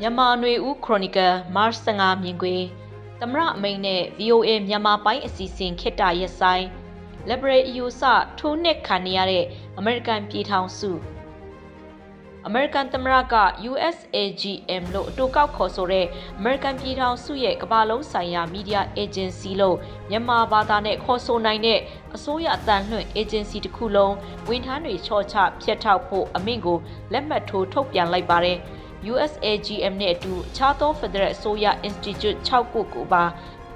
မြန်မာຫນွေဦးခရိုနီကယ်မတ်15မြင်ကွေသမရအမိန်နဲ့ VOA မြန်မာပိုင်းအစီအစဉ်ခေတ္တရက်ဆိုင် Library အယူဆထိုးနှစ်ခံနေရတဲ့အမေရိကန်ပြည်ထောင်စုအမေရိကန်သမ္မတက USAGM လို့အတူကောက်ခေါ်ဆိုတဲ့အမေရိကန်ပြည်ထောင်စုရဲ့ကမ္ဘာလုံးဆိုင်ရာမီဒီယာအေဂျင်စီလို့မြန်မာဘာသာနဲ့ခေါ်ဆိုနိုင်တဲ့အစိုးရအသံလွှင့်အေဂျင်စီတစ်ခုလုံးဝန်ထမ်းတွေချော့ချဖျက်ထောက်ဖို့အမိန့်ကိုလက်မှတ်ထိုးထုတ်ပြန်လိုက်ပါတယ်။ USAGM နဲ့အတူအခြားသော Federal အစိုးရ Institute 6ခုကိုပါ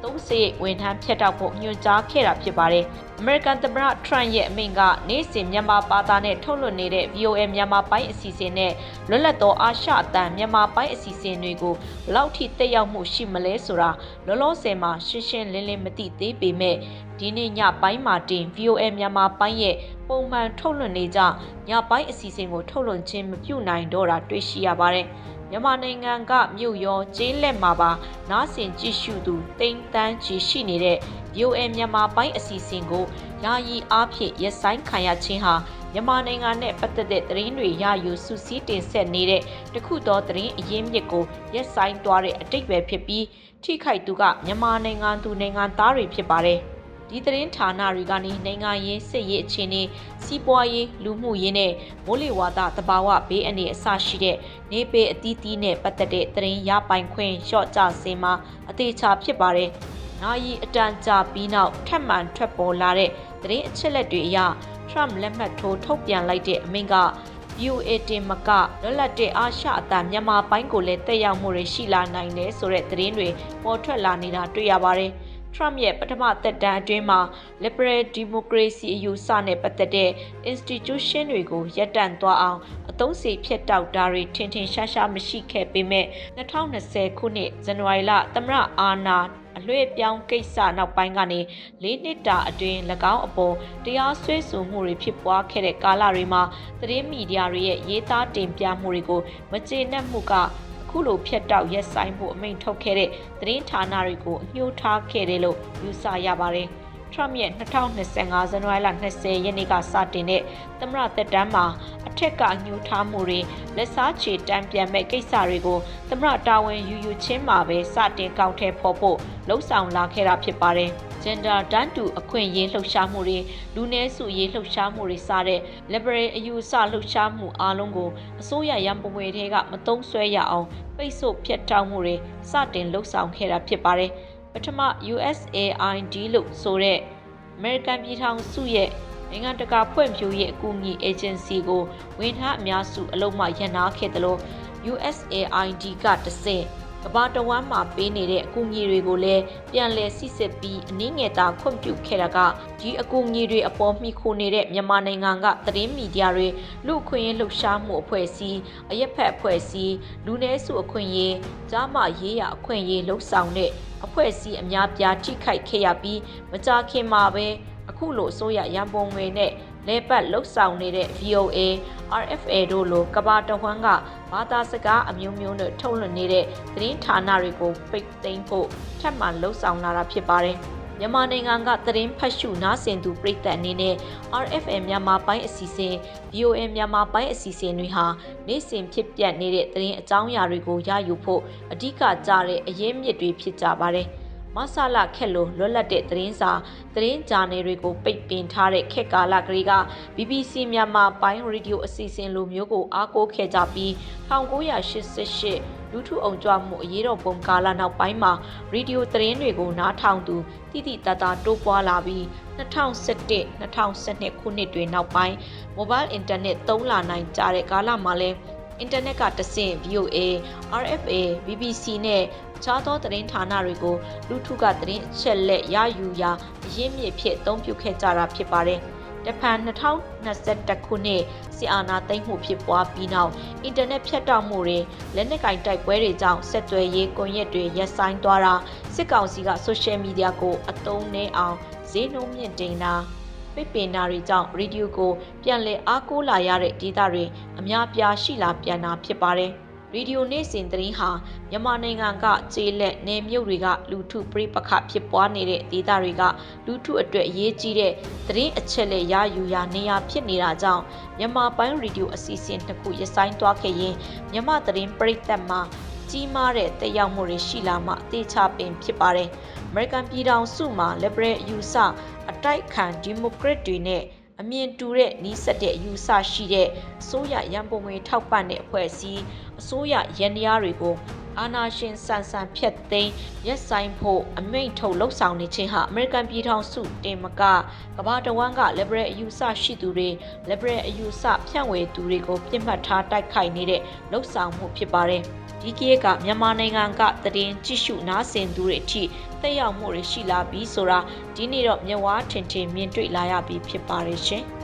သုံးစေဝန်ထမ်းဖြတ်တောက်ဖို့ညွှန်ကြားခဲ့တာဖြစ်ပါတယ်။ American သမ္မတ Trump ရဲ့အမိန့်ကနေ့စဉ်မြန်မာဘာသာနဲ့ထုတ်လွှင့်နေတဲ့ VOA မြန်မာပိုင်းအစီအစဉ်နဲ့လွတ်လပ်သောအာရှအသံမြန်မာပိုင်းအစီအစဉ်တွေကိုဘယ်လောက်ထိတက်ရောက်မှုရှိမလဲဆိုတာလောလောဆယ်မှာရှင်းရှင်းလင်းလင်းမသိသေးပေမဲ့ဒီနေ့ညပိုင်းမှာတင် VOA မြန်မာပိုင်းရဲ့ ပုံမှန်ထုတ်လွှင့်နေကြညပိုင်းအစီအစဉ်ကိုထုတ်လွှင့်ခြင်းမပြုနိုင်တော့တာတွေ့ရှိရပါတယ်။မြန်မာနိုင်ငံကမြို့ရောကျေးလက်မှာပါနားဆင်ကြည့်ရှုသူတိမ်တန်းချီရှိနေတဲ့ VOA မြန်မာပိုင်းအစီအစဉ်ကိုယာယီအားဖြင့်ရက်ဆိုင်ခံရခြင်းဟာမြန်မာနိုင်ငံနဲ့ပတ်သက်တဲ့သတင်းတွေရယူစုစည်းတင်ဆက်နေတဲ့တခုသောသတင်းအရင်းမြစ်ကိုရက်ဆိုင်သွားတဲ့အတိတ်ပဲဖြစ်ပြီးထိခိုက်သူကမြန်မာနိုင်ငံသူနိုင်ငံသားတွေဖြစ်ပါတယ်။ ဒီသတင်းဌာနတွေကနေနိုင်ငံရေးစစ်ရေးအခြေအနေစီးပွားရေးလူမှုရေးနဲ့မိုးလေဝသတဘာဝဘေးအနေအဆရှိတဲ့နေပေအသီးသီးနဲ့ပတ်သက်တဲ့သတင်းရပိုင်ခွင့်လျှော့ချစေမှာအသေးချာဖြစ်ပါတယ်။နာယီအတန်ကြာပြီးနောက်ထပ်မံထွက်ပေါ်လာတဲ့သတင်းအချက်အလက်တွေအရ Trump လက်မှတ်ထိုးထုတ်ပြန်လိုက်တဲ့အမိန့်က VOA တင်မကလွတ်လပ်တဲ့အာရှအသံမြန်မာပိုင်းကိုလည်းတက်ရောက်မှုတွေရှိလာနိုင်တယ်ဆိုတဲ့သတင်းတွေပေါ်ထွက်လာနေတာတွေ့ရပါတယ်။ Trump ရဲ့ပထမသက်တမ်းအတွင်းမှာ liberal democracy အယူအဆနဲ့ပတ်သက်တဲ့ institution တွေကိုရပ်တန့်သွားအောင်အသုံးစီဖြတ်တောက်တာတွေထင်ထင်ရှားရှားမရှိခဲ့ပေမဲ့2020ခုနှစ်ဇန်နဝါရီလသမရအာနာအလွှဲပြောင်းကိစ္စနောက်ပိုင်းကနေ၄နှစ်တာအတွင်း၎င်းအပေါ်တရားစွဲဆိုမှုတွေဖြစ်ပွားခဲ့တဲ့ကာလတွေမှာသတင်းမီဒီယာတွေရဲ့ရေးသားတင်ပြမှုတွေကိုမကျေနပ်မှုကအ ခုလိုဖြတ်တောက်ရက်ဆိုင်ဖို့အမိန့်ထုတ်ခဲ့တဲ့သတင်းဌာနတွေကိုအညှိုးထားခဲ့တယ်လို့ယူဆရပါတယ်။ Trump ရဲ့2025ဇန်နဝါရီလ20ရက်နေ့ကစတင်တဲ့သမ္မတသက်တမ်းမှာအ ထက်ကညှိုးထားမှုတွေလက်စားချေတန်းပြန်မဲ့ကိစ္စတွေကိုသမ္မတတာဝန်ယူယူချင်းမှာပဲစတင်ကောက်ထဲဖော်ဖို့လှုံ့ဆော်လာခဲ့တာဖြစ်ပါတယ်။ gender တန်းတူအခွင့်အရေးလှုပ်ရှားမှုတွေလူနည်းစုရေးလှုပ်ရှားမှုတွေစတဲ့ liberal အယူအဆလှုပ်ရှားမှုအားလုံးကိုအစိုးရရန်ပုံငွေတွေကမတုံးဆွဲရအောင်ပိတ်ဆို့ဖျက်တောက်မှုတွေစတင်လှုပ်ဆောင်ခဲ့တာဖြစ်ပါတယ်။ပထမ USAID လို့ဆိုတဲ့ American ပြည်ထောင်စုရဲ့ နိုင်ငံတကာဖွံ့ဖြိုးရေးအကူအညီအေဂျင်စီကိုဝန်ထမ်းအများစုအလုံးမရန်နာခဲ့တယ်လို့ USAID ကတဆင့်ကဘာတဝမ်းမှာပေးနေတဲ့အကူအညီတွေကိုလည်းပြန်လည်စစ်စစ်ပြီးအနည်းငယ်သာခွင့်ပြုခဲ့တာကဒီအကူအညီတွေအပေါ်မှီခိုနေတဲ့မြန်မာနိုင်ငံကသတင်းမီဒီယာတွေလူအခွင့်အရေးလှုပ်ရှားမှုအဖွဲ့အစည်းအရက်ဖက်အဖွဲ့အစည်းလူနည်းစုအခွင့်အရေးကြားမရေးရအခွင့်အရေးလှုပ်ဆောင်တဲ့အဖွဲ့အစည်းအများပြားထိခိုက်ခဲ့ရပြီးမကြခင်မှာပဲ အခုလိုအစိုးရရန်ပုံငွေနဲ့လဲပတ်လှုပ်ဆောင်နေတဲ့ VOA RFA တို့လိုကဘာတဝန်းကဘာသာစကားအမျိုးမျိုးနဲ့ထုတ်လွှင့်နေတဲ့သတင်းဌာနတွေကိုပိတ်သိမ်းဖို့ထပ်မံလှုံ့ဆော်လာတာဖြစ်ပါတယ်။မြန်မာနိုင်ငံကသတင်းဖတ်ရှုနားဆင်သူပြည်သက်အနေနဲ့ RFM မြန်မာပိုင်းအစီအစဉ် VOA မြန်မာပိုင်းအစီအစဉ်တွေဟာနေ့စဉ်ဖြစ်ပျက်နေတဲ့သတင်းအကြောင်းအရာတွေကိုရယူဖို့အဓိကကြတဲ့အရင်းမြစ်တွေဖြစ်ကြပါတယ်။ မဆလာခက်လိုလွတ်လပ်တဲ့သတင်းစာသတင်းဂျာနယ်တွေကိုပိတ်ပင်ထားတဲ့ခက်ကာလကလေးက BBC မြန်မာပိုင်းရေဒီယိုအစီအစဉ်လိုမျိုးကိုအားကိုးခဲ့ကြပြီး1988လူထုအောင်ကြွမှုအရေးတော်ပုံကာလနောက်ပိုင်းမှာရေဒီယိုသတင်းတွေကိုနားထောင်သူတိတိတတ်တာတိုးပွားလာပြီး2017 2012ခုနှစ်တွေနောက်ပိုင်း mobile internet သုံးလာနိုင်ကြတဲ့ကာလမှာလဲအင်တာနက်ကတဆင့် VOA, RFA, BBC နဲ့ အခြားသောသတင်းဌာနတွေကိုလူထုကသတင်းအချက်လက်ရယူရာအရင်းမြစ်ဖြစ်အသုံးပြုခဲ့ကြတာဖြစ်ပါတယ်။တဖန်2021ခုနှစ်စီအာနာသိမ့်မှုဖြစ်ပွားပြီးနောက်အင်တာနက်ဖြတ်တောက်မှုတွေလက်နက်ကင်တိုက်ပွဲတွေကြောင့်ဆက်သွယ်ရေးကွန်ရက်တွေရပ်ဆိုင်းသွားတာစစ်ကောင်စီကဆိုရှယ်မီဒီယာကိုအသုံးနှဲအောင်ဈေးနှုန်းမြင့်တင်တာပိတ်ပင်တာတွေကြောင့်ရေဒီယိုကို ပြန်လည်အားကိုးလာရတဲ့ဒေသတွေအများပြားရှိလာပြန်တာဖြစ်ပါတယ်။ ရေဒီယိုနေ့စဉ်သတင်းဟာမြန်မာနိုင်ငံကကျေးလက်နယ်မြို့တွေကလူထုပြိပခဖြစ်ပွားနေတဲ့ဒေသတွေကလူထုအတွက်အရေးကြီးတဲ့သတင်းအချက်လက်ရယူရာနေရာဖြစ်နေတာကြောင့်မြန်မာပိုင်းရေဒီယိုအစီအစဉ်တစ်ခုရပ်ဆိုင်းသွားခဲ့ရင်မြန်မာသတင်းပရိသတ်မှာကြီးမားတဲ့တက်ရောက်မှုတွေရှိလာမှအသေးချပင်ဖြစ်ပါတယ်။ American ပြည်ထောင်စုမှာ liberal အယူဆအတိုက်ခံ Democrat တွေနဲ့ အမြင်တူတဲ့နီးစပ်တဲ့အယူဆရှိတဲ့အစိုးရရန်ပုံငွေထောက်ပံ့တဲ့အဖွဲ့အစည်းအစိုးရရန်ရားတွေကို အာဏာရှင်ဆန်ဆန်ဖျက်သိမ်းရက်ဆိုင်ဖို့အမိန့်ထုတ်လှုပ်ဆောင်နေခြင်းဟာအမေရိကန်ပြည်ထောင်စုတင်မကကမ္ဘာတဝန်းက liberal အယူဆရှိသူတွေ liberal အယူဆဖြန့်ဝေသူတွေကိုပြစ်မှတ်ထားတိုက်ခိုက်နေတဲ့လှုပ်ဆောင်မှုဖြစ်ပါတယ်ဒီကိကမြန်မာနိုင်ငံကသတင်းကြည့်ရှုနားဆင်သူတွေအထိသက်ရောက်မှုတွေရှိလာပြီးဆိုတာဒီနေ့တော့မြဝါထင်ထင်မြင်တွေ့လာရပြီဖြစ်ပါတယ်ရှင်။